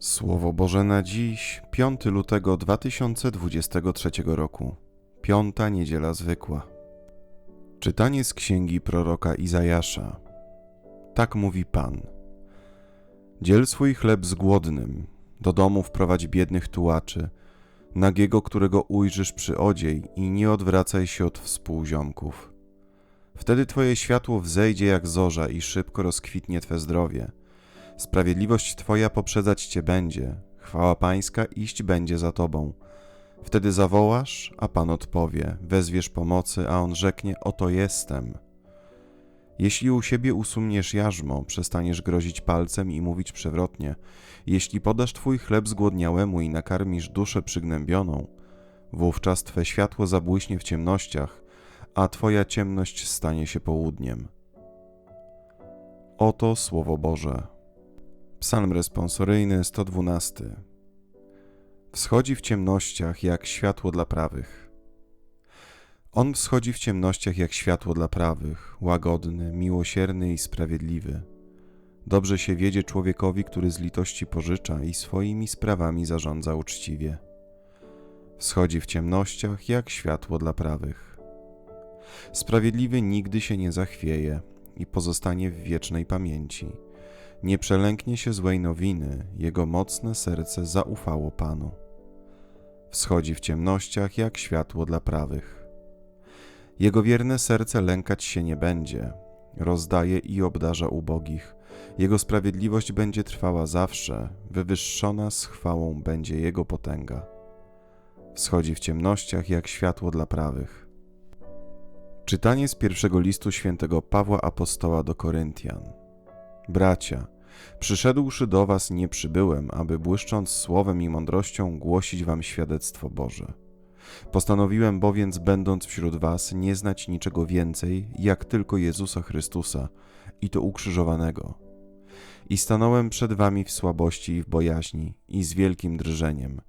Słowo Boże na dziś, 5 lutego 2023 roku, piąta niedziela zwykła. Czytanie z księgi proroka Izajasza. Tak mówi Pan. Dziel swój chleb z głodnym, do domu wprowadź biednych tułaczy, nagiego, którego ujrzysz przy odziej i nie odwracaj się od współziomków. Wtedy Twoje światło wzejdzie jak zorza i szybko rozkwitnie Twe zdrowie. Sprawiedliwość Twoja poprzedzać Cię będzie, chwała Pańska iść będzie za Tobą. Wtedy zawołasz, a Pan odpowie, wezwiesz pomocy, a On rzeknie, oto jestem. Jeśli u siebie usuniesz jarzmo, przestaniesz grozić palcem i mówić przewrotnie, jeśli podasz Twój chleb zgłodniałemu i nakarmisz duszę przygnębioną, wówczas Twe światło zabłyśnie w ciemnościach, a Twoja ciemność stanie się południem. Oto Słowo Boże. Psalm responsoryjny 112. Wschodzi w ciemnościach jak światło dla prawych. On wschodzi w ciemnościach jak światło dla prawych, łagodny, miłosierny i sprawiedliwy. Dobrze się wiedzie człowiekowi, który z litości pożycza i swoimi sprawami zarządza uczciwie. Wschodzi w ciemnościach jak światło dla prawych. Sprawiedliwy nigdy się nie zachwieje i pozostanie w wiecznej pamięci. Nie przelęknie się złej nowiny, jego mocne serce zaufało Panu. Wschodzi w ciemnościach jak światło dla prawych. Jego wierne serce lękać się nie będzie, rozdaje i obdarza ubogich. Jego sprawiedliwość będzie trwała zawsze, wywyższona z chwałą będzie jego potęga. Wschodzi w ciemnościach jak światło dla prawych. Czytanie z pierwszego listu świętego Pawła Apostoła do Koryntian. Bracia, przyszedłszy do was nie przybyłem, aby błyszcząc słowem i mądrością głosić wam świadectwo Boże. Postanowiłem bowiem, będąc wśród was, nie znać niczego więcej, jak tylko Jezusa Chrystusa i to ukrzyżowanego. I stanąłem przed wami w słabości i w bojaźni i z wielkim drżeniem,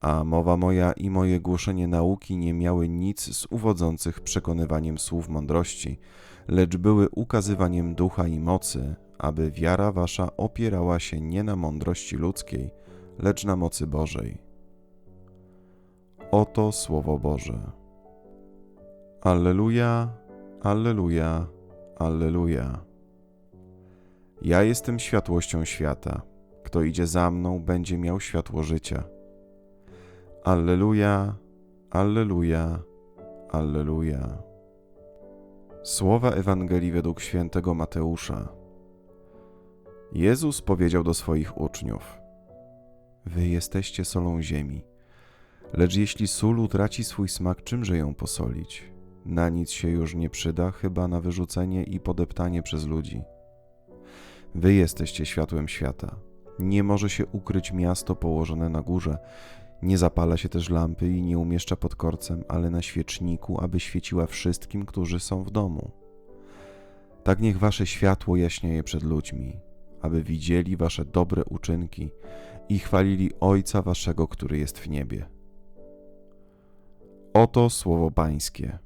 a mowa moja i moje głoszenie nauki nie miały nic z uwodzących przekonywaniem słów mądrości, lecz były ukazywaniem ducha i mocy, aby wiara wasza opierała się nie na mądrości ludzkiej, lecz na mocy Bożej. Oto Słowo Boże. Alleluja, Alleluja, Alleluja. Ja jestem światłością świata. Kto idzie za mną, będzie miał światło życia. Alleluja, Alleluja, Alleluja. Słowa Ewangelii według świętego Mateusza. Jezus powiedział do swoich uczniów: Wy jesteście solą ziemi. Lecz jeśli sól utraci swój smak, czymże ją posolić? Na nic się już nie przyda, chyba na wyrzucenie i podeptanie przez ludzi. Wy jesteście światłem świata. Nie może się ukryć miasto położone na górze. Nie zapala się też lampy i nie umieszcza pod korcem, ale na świeczniku, aby świeciła wszystkim, którzy są w domu. Tak niech wasze światło jaśnieje przed ludźmi, aby widzieli wasze dobre uczynki i chwalili Ojca waszego, który jest w niebie. Oto słowo Pańskie.